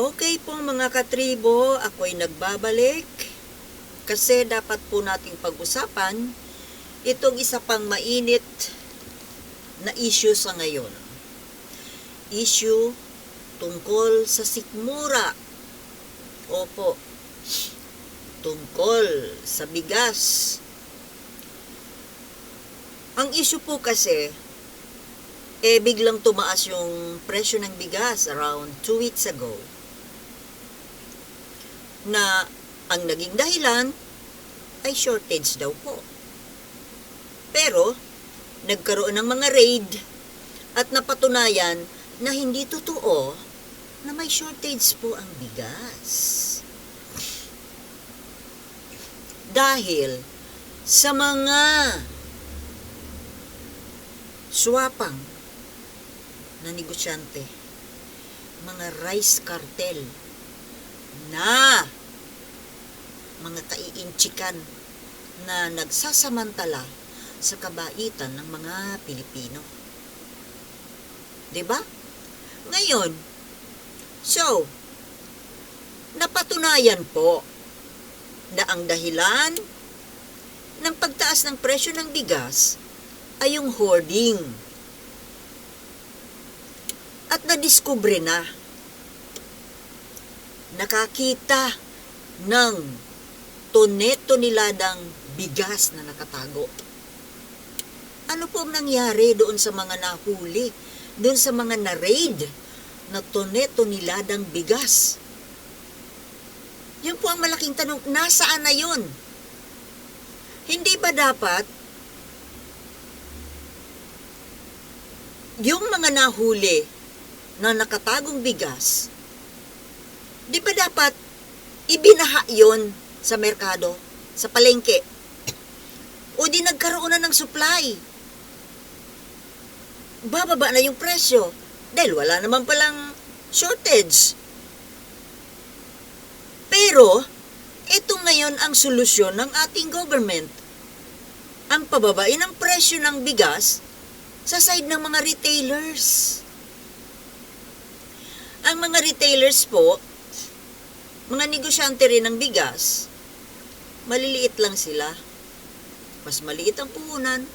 Okay po mga katribo, ako'y nagbabalik kasi dapat po nating pag-usapan itong isa pang mainit na issue sa ngayon. Issue tungkol sa sikmura. Opo, tungkol sa bigas. Ang issue po kasi, eh biglang tumaas yung presyo ng bigas around 2 weeks ago na ang naging dahilan ay shortage daw po. Pero, nagkaroon ng mga raid at napatunayan na hindi totoo na may shortage po ang bigas. Dahil sa mga swapang na negosyante, mga rice cartel na mga kaiinchikan na nagsasamantala sa kabaitan ng mga Pilipino. 'Di ba? Ngayon, so, napatunayan po na ang dahilan ng pagtaas ng presyo ng bigas ay yung hoarding. At nadiskubre na nakakita ng toneto niladang bigas na nakatago. Ano po ang nangyari doon sa mga nahuli, doon sa mga na-raid na toneto niladang bigas? Yun po ang malaking tanong, nasaan na yun? Hindi ba dapat yung mga nahuli na nakatagong bigas, di ba dapat ibinaha yon sa merkado, sa palengke? O di nagkaroon na ng supply? Bababa na yung presyo dahil wala naman palang shortage. Pero, ito ngayon ang solusyon ng ating government. Ang pababain ng presyo ng bigas sa side ng mga retailers. Ang mga retailers po, mga negosyante rin ng bigas, maliliit lang sila. Mas maliit ang puhunan.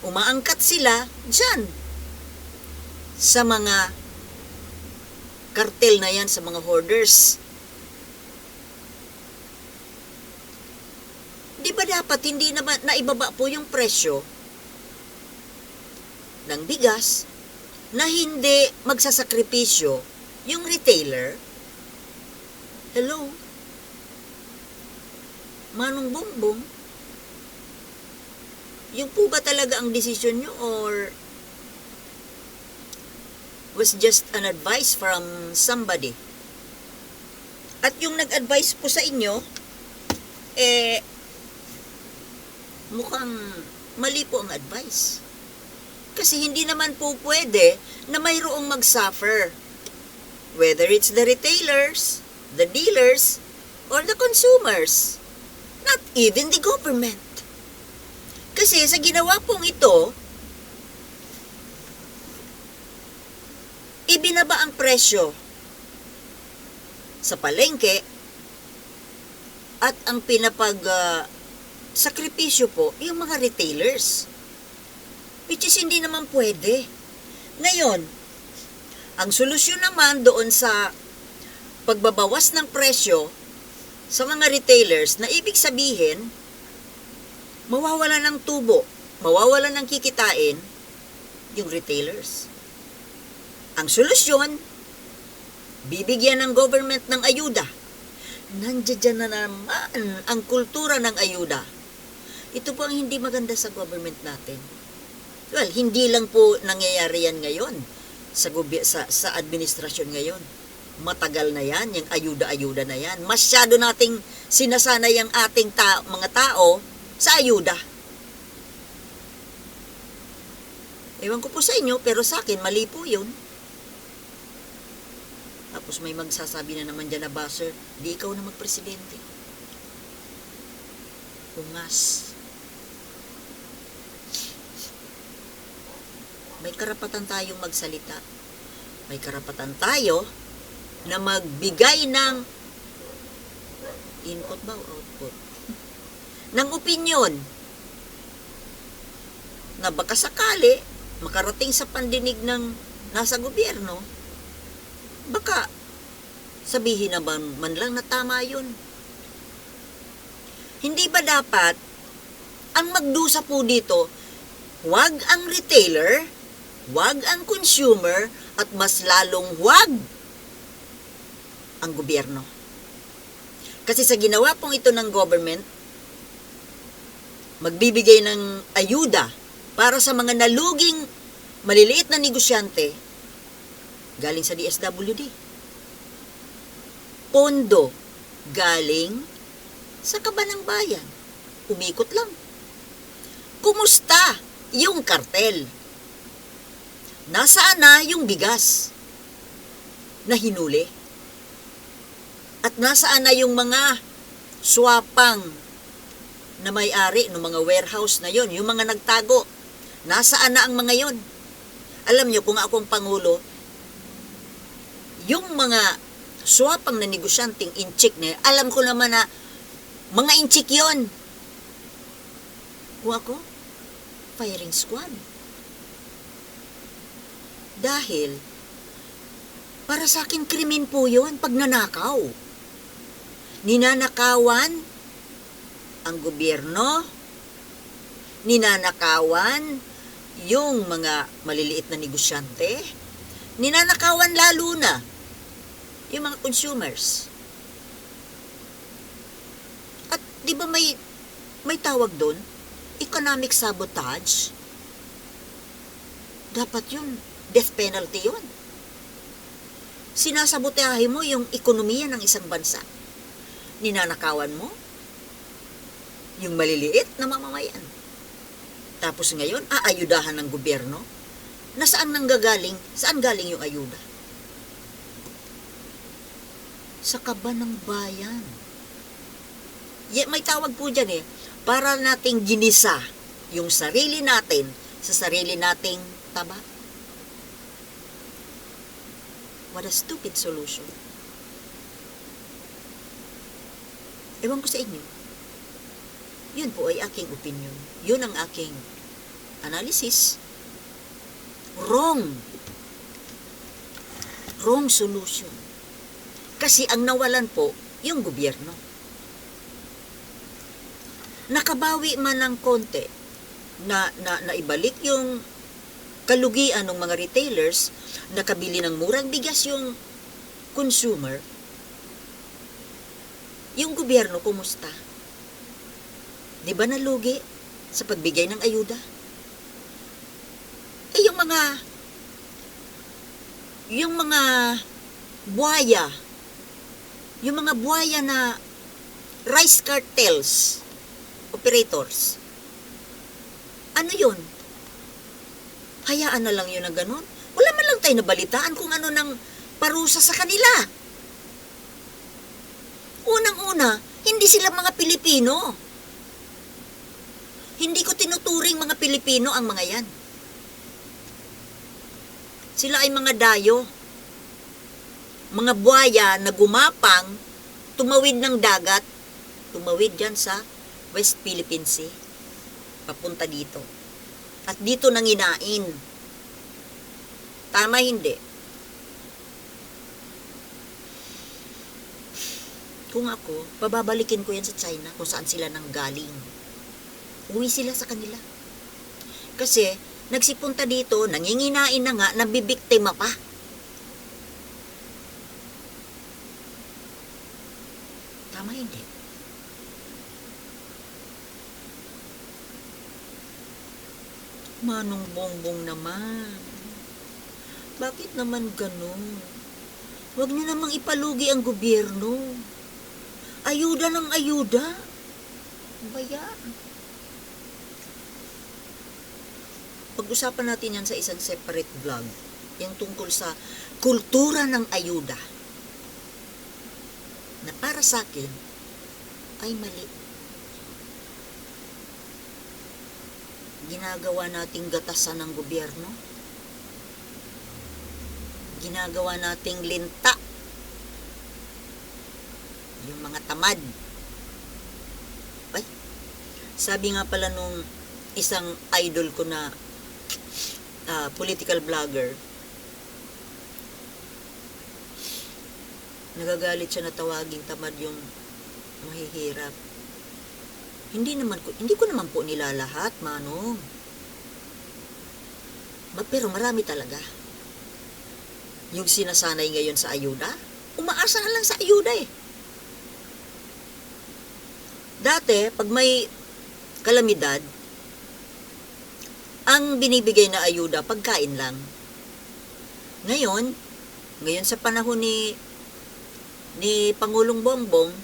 Umaangkat sila dyan sa mga kartel na yan, sa mga hoarders. Di ba dapat hindi na naibaba po yung presyo ng bigas na hindi magsasakripisyo yung retailer? Hello? Manong Bongbong? Yung po ba talaga ang desisyon nyo or was just an advice from somebody? At yung nag-advise po sa inyo, eh, mukhang mali po ang advice. Kasi hindi naman po pwede na mayroong mag-suffer. Whether it's the retailers, the dealers, or the consumers. Not even the government. Kasi sa ginawa pong ito, ibinaba ang presyo sa palengke at ang pinapag uh, sakripisyo po yung mga retailers. Which is hindi naman pwede. Ngayon, ang solusyon naman doon sa pagbabawas ng presyo sa mga retailers na ibig sabihin, mawawala ng tubo, mawawala ng kikitain yung retailers. Ang solusyon, bibigyan ng government ng ayuda. Nandiyan na naman ang kultura ng ayuda. Ito po ang hindi maganda sa government natin. Well, hindi lang po nangyayari yan ngayon sa, sa, sa administrasyon ngayon. Matagal na yan, yung ayuda-ayuda na yan. Masyado nating sinasanay ang ating ta- mga tao sa ayuda. Ewan ko po sa inyo, pero sa akin, mali po yun. Tapos may magsasabi na naman dyan na buzzer, di ikaw na magpresidente. Ungas. May karapatan tayong magsalita. May karapatan tayo na magbigay ng input ba output? ng opinion na baka sakali makarating sa pandinig ng nasa gobyerno, baka sabihin naman man lang na tama yun. Hindi ba dapat ang magdusa po dito, wag ang retailer, wag ang consumer, at mas lalong wag ang gobyerno. Kasi sa ginawa pong ito ng government, magbibigay ng ayuda para sa mga naluging maliliit na negosyante galing sa DSWD. Pondo galing sa kabanang bayan. Umikot lang. Kumusta yung kartel? Nasaan na yung bigas na hinuli? At nasaan na yung mga swapang na may-ari ng mga warehouse na yon, yung mga nagtago? Nasaan na ang mga yon? Alam nyo, kung akong pangulo, yung mga swapang na negosyanteng inchik na yun, alam ko naman na mga inchik yon. Kung ako, firing squad. Dahil, para sa akin, krimen po yun, pag nanakaw. Ninanakawan ang gobyerno, ninanakawan yung mga maliliit na negosyante, ninanakawan lalo na yung mga consumers. At di ba may may tawag doon? Economic sabotage? Dapat yun. Death penalty yun. Sinasabotahe mo yung ekonomiya ng isang bansa. Ninanakawan mo yung maliliit na mamamayan. Tapos ngayon, aayudahan ng gobyerno. Nasaan nang gagaling? Saan galing yung ayuda? Sa kaba ng bayan. Ya, may tawag po dyan eh, para nating ginisa yung sarili natin sa sarili nating taba. What a stupid solution. Ewan ko sa inyo. Yun po ay aking opinion. Yun ang aking analysis. Wrong. Wrong solution. Kasi ang nawalan po, yung gobyerno. Nakabawi man ng konti na, na, na ibalik yung kalugian ng mga retailers, nakabili ng murang bigas yung consumer, yung gobyerno, kumusta? Di ba nalugi sa pagbigay ng ayuda? Eh, yung mga yung mga buhaya, yung mga buhaya na rice cartels, operators, ano yun? Hayaan na lang yun na ganun. Wala man lang tayo nabalitaan kung ano nang parusa sa kanila. Unang-una, hindi sila mga Pilipino. Hindi ko tinuturing mga Pilipino ang mga yan. Sila ay mga dayo. Mga buhaya na gumapang, tumawid ng dagat, tumawid dyan sa West Philippine Sea, papunta dito. At dito nanginain. Tama hindi? Kung ako, bababalikin ko yan sa China kung saan sila nang galing. Uwi sila sa kanila. Kasi, nagsipunta dito, nanginginain na nga, nabibiktima pa. Tama hindi? Manong bongbong naman. Bakit naman ganun? Huwag niyo namang ipalugi ang gobyerno. Ayuda ng ayuda. Ano ba yan? Pag-usapan natin yan sa isang separate vlog. Yung tungkol sa kultura ng ayuda. Na para sa akin, ay mali. Ginagawa nating gatasan ng gobyerno. Ginagawa nating linta yung mga tamad. Ay, sabi nga pala nung isang idol ko na ah, political vlogger, nagagalit siya na tawaging tamad yung mahihirap. Hindi naman ko, hindi ko naman po nilalahat, manong. Pero marami talaga. Yung sinasanay ngayon sa ayuda, umaasa na lang sa ayuda eh. Dati, pag may kalamidad, ang binibigay na ayuda, pagkain lang. Ngayon, ngayon sa panahon ni ni Pangulong Bongbong,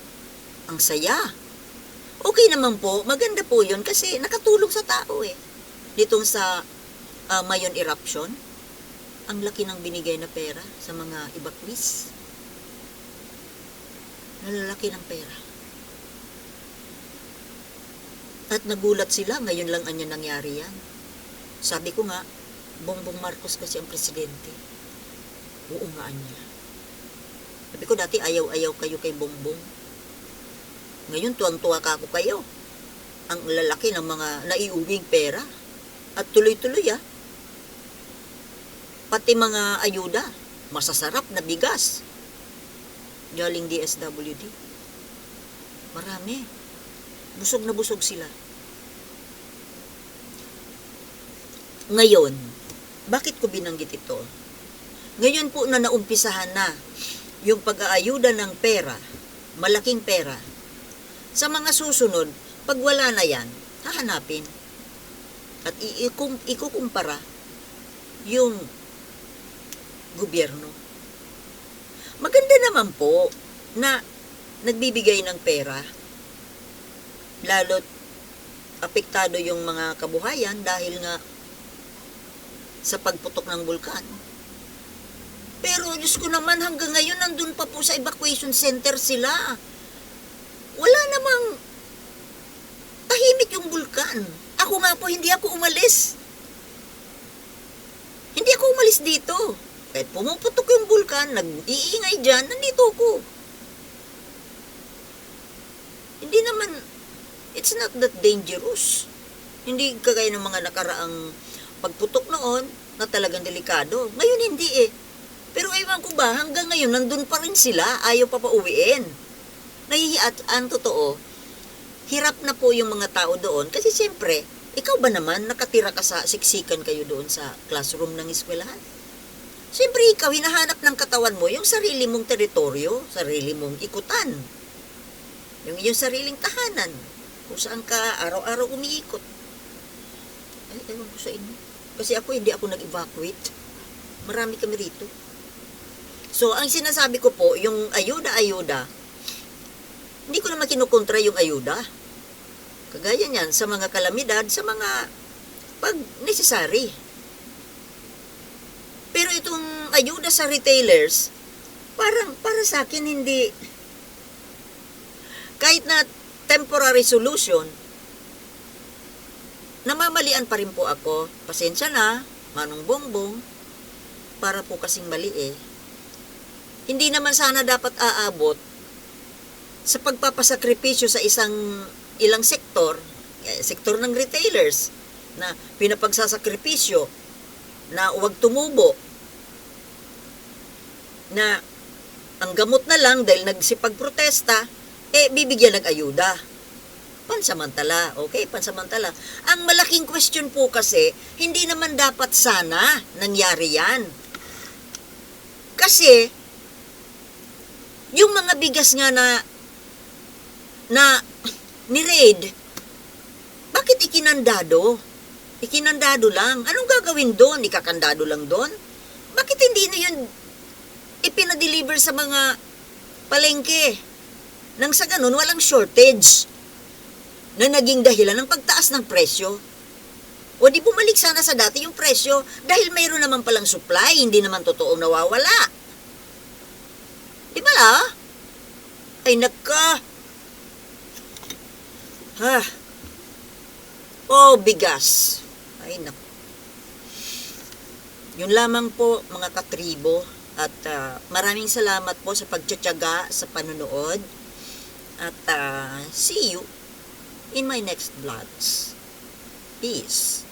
ang saya. Okay naman po, maganda po yun kasi nakatulong sa tao eh. Ditong sa ah, Mayon eruption, ang laki ng binigay na pera sa mga evacuees. Nalalaki ng pera. At nagulat sila, ngayon lang anya nangyari yan. Sabi ko nga, Bongbong Marcos kasi ang presidente. Oo nga anya. Sabi ko dati ayaw-ayaw kayo kay Bongbong. Ngayon tuwang-tuwa ka ako kayo. Ang lalaki ng mga naiuwing pera. At tuloy-tuloy ah. Pati mga ayuda, masasarap na bigas. Galing DSWD. Marami. Busog na busog sila. Ngayon, bakit ko binanggit ito? Ngayon po na naumpisahan na yung pag-aayuda ng pera, malaking pera, sa mga susunod, pag wala na yan, hahanapin. At ikukumpara yung gobyerno. Maganda naman po na nagbibigay ng pera, lalo't apektado yung mga kabuhayan dahil nga sa pagputok ng bulkan. Pero Diyos ko naman hanggang ngayon nandun pa po sa evacuation center sila. Wala namang tahimik yung bulkan. Ako nga po, hindi ako umalis. Hindi ako umalis dito. Kahit pumuputok yung bulkan, nag-iingay dyan, nandito ako. Hindi naman, it's not that dangerous. Hindi kagaya ng mga nakaraang pagputok noon na talagang delikado. Ngayon hindi eh. Pero ewan ko ba, hanggang ngayon nandun pa rin sila, ayaw pa pauwiin. Nahihiya at ang totoo, hirap na po yung mga tao doon kasi siyempre, ikaw ba naman nakatira ka sa siksikan kayo doon sa classroom ng eskwelahan? Siyempre ikaw, hinahanap ng katawan mo yung sarili mong teritoryo, sarili mong ikutan. Yung iyong sariling tahanan, kung saan ka araw-araw umiikot. Ay, ewan ko sa inyo. Kasi ako, hindi ako nag-evacuate. Marami kami rito. So, ang sinasabi ko po, yung ayuda-ayuda, hindi ko naman kinukontra yung ayuda. Kagaya niyan, sa mga kalamidad, sa mga pag necessary. Pero itong ayuda sa retailers, parang para sa akin hindi kahit na temporary solution, namamalian pa rin po ako. Pasensya na, manong bongbong, para po kasing mali eh. Hindi naman sana dapat aabot sa pagpapasakripisyo sa isang ilang sektor, eh, sektor ng retailers, na pinapagsasakripisyo, na huwag tumubo, na ang gamot na lang dahil nagsipagprotesta, eh bibigyan ng ayuda. Pansamantala, okay, pansamantala. Ang malaking question po kasi, hindi naman dapat sana nangyari yan. Kasi, yung mga bigas nga na na ni-raid, bakit ikinandado? Ikinandado lang. Anong gagawin doon? Ikakandado lang doon? Bakit hindi na yun ipinadeliver sa mga palengke? Nang sa ganun, walang shortage na naging dahilan ng pagtaas ng presyo. O di bumalik sana sa dati yung presyo dahil mayroon naman palang supply, hindi naman totoong nawawala. Di ba la? Ay naka. Ha. Oh, bigas. Ay nak. Yun lamang po mga katribo at ah, maraming salamat po sa pagtsatsaga sa panonood. At ah, see you in my next vlogs. Peace.